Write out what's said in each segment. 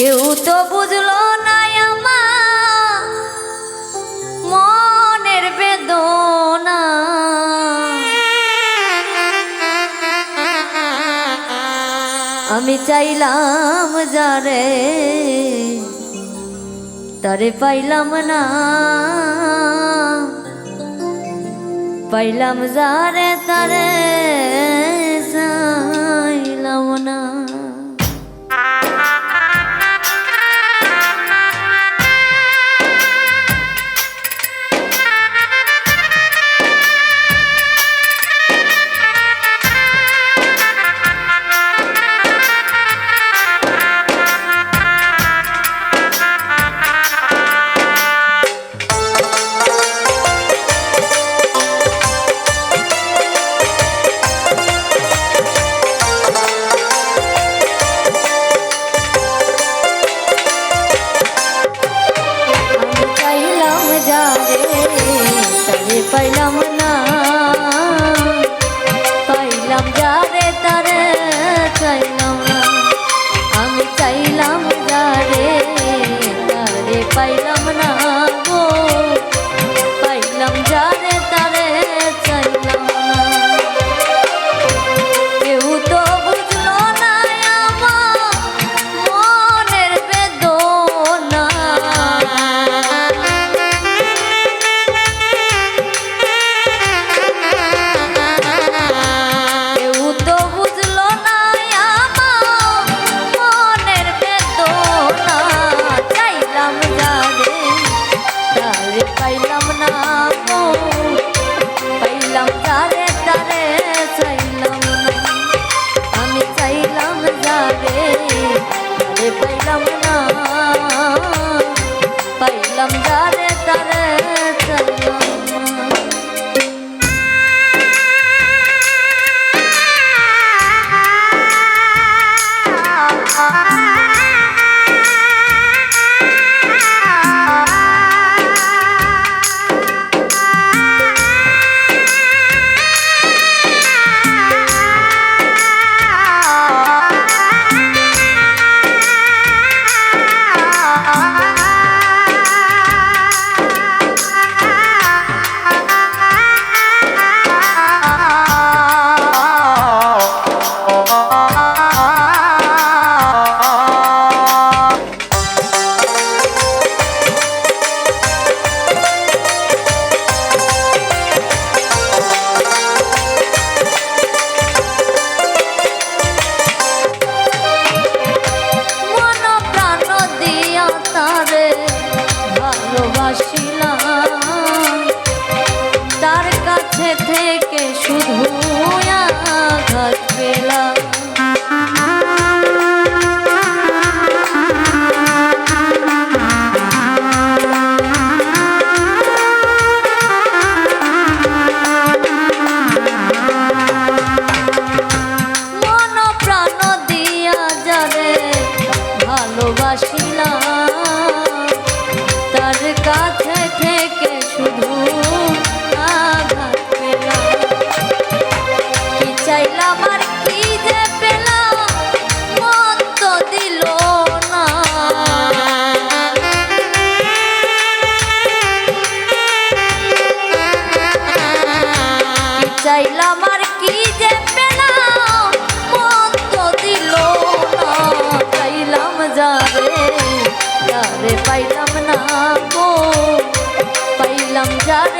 কেউ তো বুঝলো না আমার মনের বেদনা। আমি চাইলাম যারে, তারে পাইলাম না। পাইলাম যারে, তারে যাবে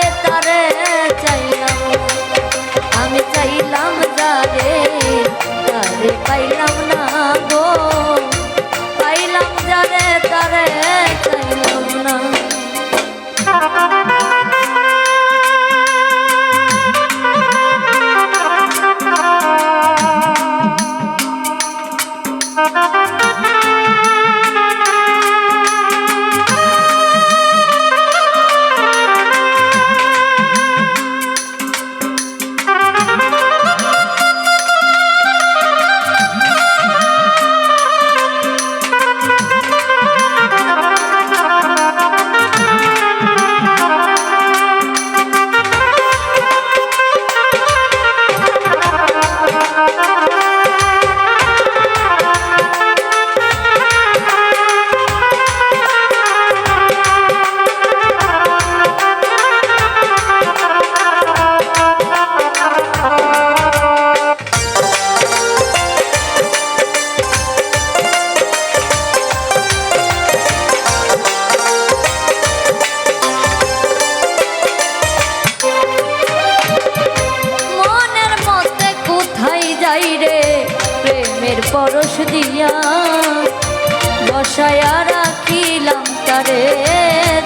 তারে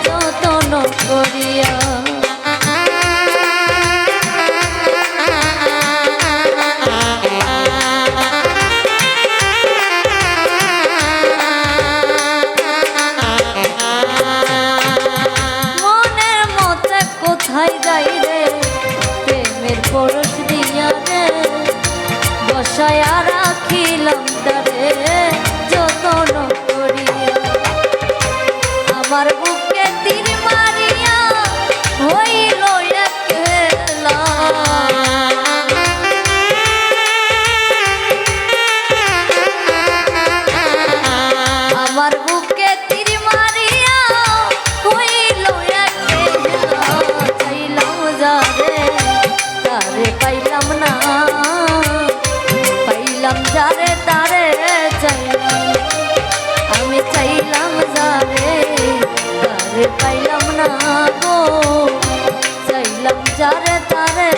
যতন করিয়া। কোথায় যাই রে? প্রেমের পরশ দিয়া রে। বসায়া রাখিলাম তারে। আমার বুকে তীর মারিয়া হইল পাইলাম না গো চাইলাম যারে তারে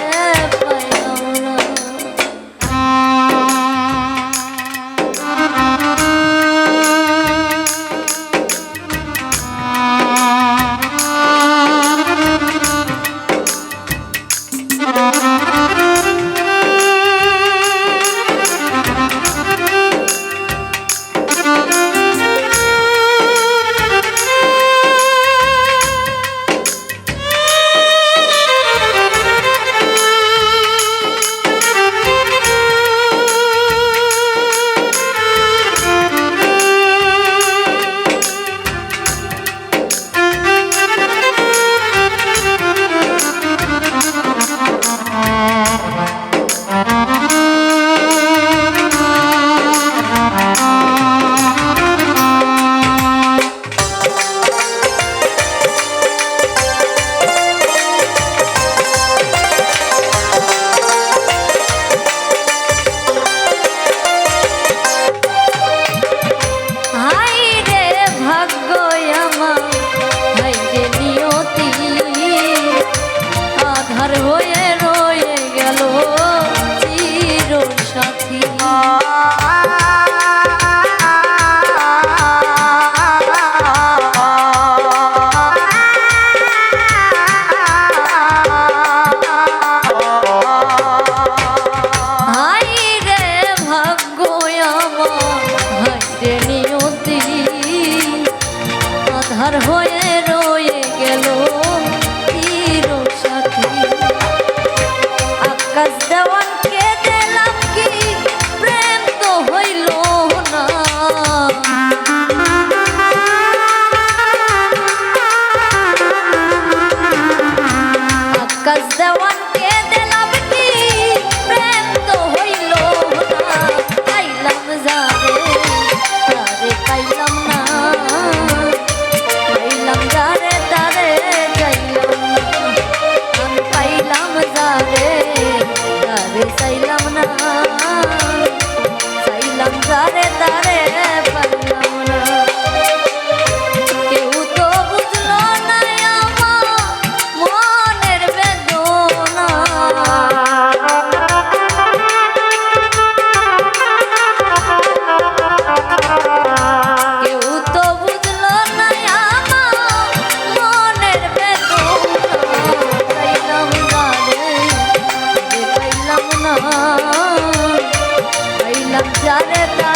আইলাম যারে তা